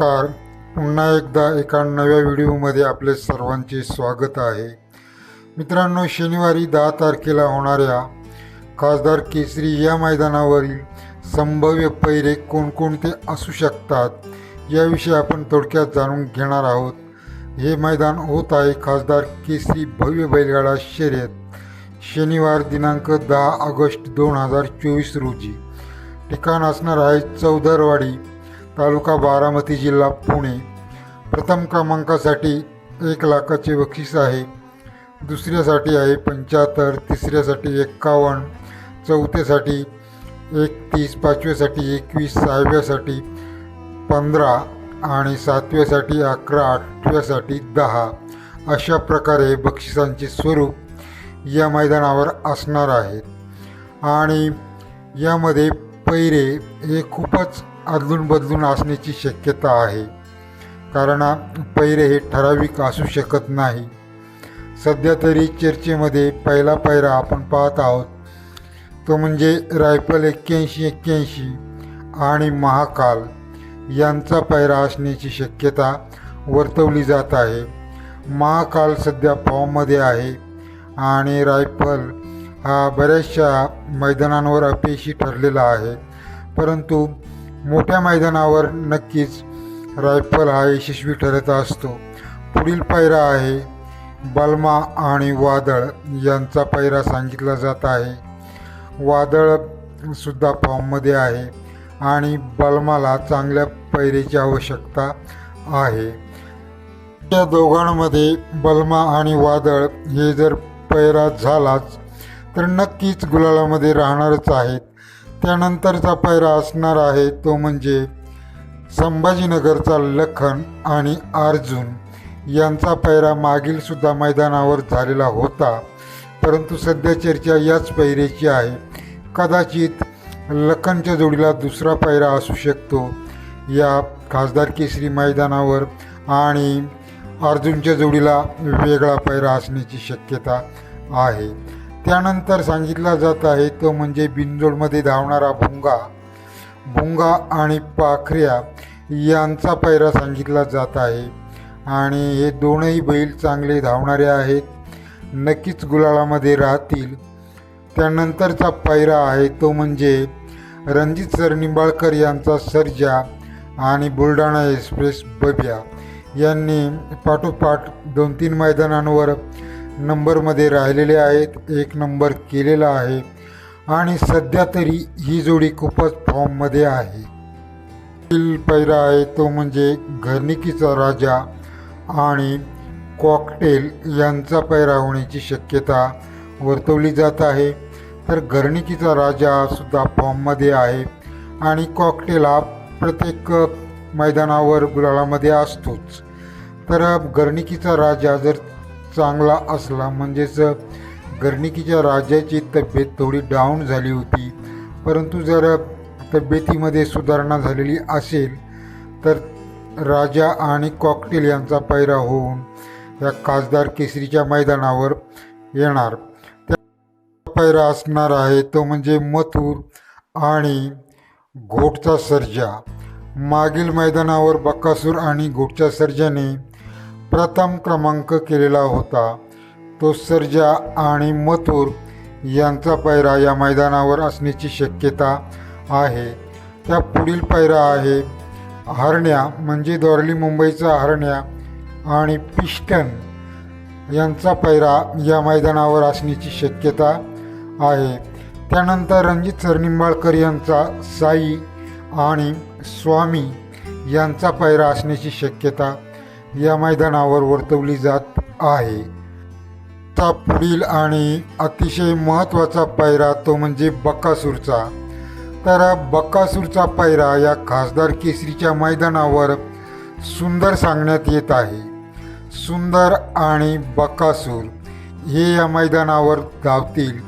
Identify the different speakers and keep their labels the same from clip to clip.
Speaker 1: नमस्कार. पुन्हा एकदा एका नव्या व्हिडिओमध्ये आपले सर्वांचे स्वागत आहे. मित्रांनो शनिवारी दहा तारखेला होणाऱ्या खासदार केसरी या मैदानावरील संभाव्य पैरे कोणकोणते असू शकतात याविषयी आपण थोडक्यात जाणून घेणार आहोत. हे मैदान होत आहे खासदार केसरी भव्य बैलगाडा शर्यत शनिवार दिनांक दहा ऑगस्ट दोन हजार चोवीस रोजी. ठिकाण असणार आहे चौदरवाडी तालुका बारामती जिल्हा पुणे. प्रथम क्रमांकासाठी एक लाखाचे बक्षीस आहे. दुसऱ्यासाठी आहे पंच्याहत्तर तिसऱ्यासाठी एक्कावन्न चौथ्यासाठी एकतीस पाचव्यासाठी एकवीस सहाव्यासाठी पंधरा आणि सातव्यासाठी अकरा आठव्यासाठी दहा अशा प्रकारे बक्षिसांचे स्वरूप या मैदानावर असणार आहेत आणि यामध्ये पैरे हे खूपच अदलून बदलून असण्याची शक्यता आहे. कारण पैरे हे ठराविक असू शकत नाही. सध्या तरी चर्चेमध्ये पहिला पैरा आपण पाहत आहोत. तो म्हणजे रायफल एक्क्याऐंशी एक्क्याऐंशी आणि महाकाल यांचा पैरा असण्याची शक्यता वर्तवली जात आहे. महाकाल सध्या फॉर्ममध्ये आहे आणि रायफल हा बऱ्याचशा मैदानांवर अपयशी ठरलेला आहे. परंतु मोठ्या मैदानावर नक्कीच रायफल हा यशस्वी ठरत असतो. पुढील पायरा आहे बलमा आणि वादळ यांचा पायरा सांगितला जात आहे. वादळ सुद्धा फॉर्ममध्ये आहे आणि बलमाला चांगल्या पैरेची आवश्यकता आहे. त्या दोघांमध्ये बलमा आणि वादळ हे जर पैरा झालाच तर नक्कीच गुलालामध्ये राहणारच आहेत. त्यानंतरचा पायरा असणार आहे तो म्हणजे संभाजीनगरचा लखन आणि अर्जुन. यांचा पायरा मागीलसुद्धा मैदानावर झालेला होता. परंतु सध्या चर्चा याच पैरेची आहे. कदाचित लखनच्या जोडीला दुसरा पायरा असू शकतो. या खासदार केसरी मैदानावर आणि अर्जुनच्या जोडीला वेगळा पायरा असण्याची शक्यता आहे. त्यानंतर सांगितला जात आहे तो म्हणजे बिनजोडमध्ये धावणारा भुंगा भुंगा आणि पाखऱ्या यांचा पैरा सांगितला जात आहे. आणि हे दोनही बैल चांगले धावणारे आहेत. नक्कीच गुलाळामध्ये राहतील. त्यानंतरचा पैरा आहे तो म्हणजे रणजित सर निंबाळकर यांचा सर्जा आणि बुलढाणा एक्सप्रेस बब्या यांनी पाठोपाठ दोन तीन मैदानांवर नंबरमध्ये राहिलेले आहेत एक नंबर केलेला आहे. आणि सध्या तरी ही जोडी खूपच फॉर्ममध्ये आहे. पुढील पैरा आहे तो म्हणजे घरनिकीचा राजा आणि कॉकटेल यांचा पैरा होण्याची शक्यता वर्तवली जात आहे. तर घरनिकीचा राजा सुद्धा फॉर्ममध्ये आहे आणि कॉकटेल हा प्रत्येक मैदानावर गुलाळामध्ये असतोच. तर गर्णिकीचा राजा जर चांगला असला म्हणजेच गर्णिकीच्या राजाची तब्येत थोडी डाऊन झाली होती. परंतु जर तब्येतीमध्ये सुधारणा झालेली असेल तर राजा आणि कॉकटेल यांचा पैरा होऊन या खासदार केसरीच्या मैदानावर येणार. त्या पैरा असणार आहे तो म्हणजे मथुर आणि घोटचा सर्जा. मागील मैदानावर बक्कासूर आणि घोटच्या सर्जाने प्रथम क्रमांक केलेला होता. तो सर्जा आणि मथुर यांचा पायरा या मैदानावर असण्याची शक्यता आहे. त्या पुढील पायरा आहे हरण्या म्हणजे दोरली मुंबईचा हरण्या आणि पिस्टन यांचा पायरा या मैदानावर असण्याची शक्यता आहे. त्यानंतर रणजित सरनिंबाळकर यांचा साई आणि स्वामी यांचा पायरा असण्याची शक्यता या मैदानावर वर्तवली जात आहे. चा पुढील आणि अतिशय महत्त्वाचा पायरा तो म्हणजे बक्कासूरचा तर बक्कासूरचा पायरा या खासदार केसरीच्या मैदानावर सुंदर सांगण्यात येत आहे. सुंदर आणि बकासूर हे या मैदानावर धावतील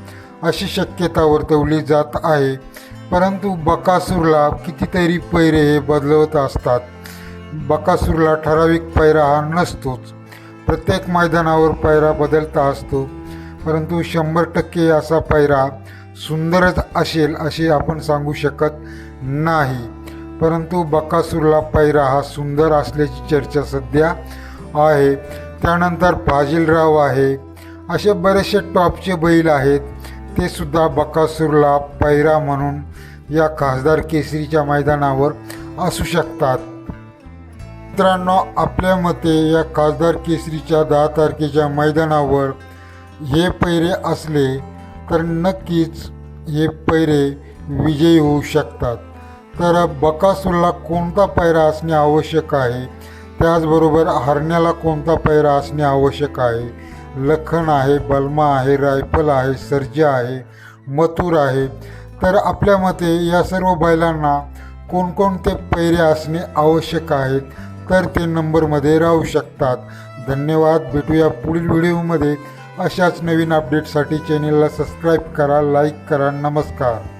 Speaker 1: अशी शक्यता वर्तवली जात आहे. परंतु बकासूरला कितीतरी पैरे हे बदलवत असतात. बकासूरला ठराविक पैरा हा नसतोच. प्रत्येक मैदानावर पैरा बदलता असतो. परंतु शंभर टक्के असा पैरा सुंदरच असेल असे आपण सांगू शकत नाही. परंतु बकासूरला पैरा हा सुंदर असल्याची चर्चा सध्या आहे. त्यानंतर फाजिलराव आहे. असे बरेचसे टॉपचे बैल आहेत. ते सुद्धा बकासूरला पैरा म्हणून या खासदार केसरीच्या मैदानावर असू शकतात. मित्रांनो आपल्या मते या खासदार केसरीच्या दहा तारखेच्या मैदानावर हे पैरे असले तर नक्कीच हे पैरे विजयी होऊ शकतात. तर बकासूरला कोणता पैरा असणे आवश्यक आहे? त्याचबरोबर हरण्याला कोणता पैरा असणे आवश्यक आहे? लखन आहे बलमा आहे रायफल आहे सर्जा आहे मथुर आहे. तर आपल्या मते या सर्व बैलांना कोणकोणते पैरे असणे आवश्यक आहेत? तर ते नंबरमध्ये राहू शकतात. धन्यवाद. भेटूया पुढील व्हिडिओमध्ये अशाच नवीन अपडेटसाठी चॅनेलला सबस्क्राईब करा लाईक करा नमस्कार.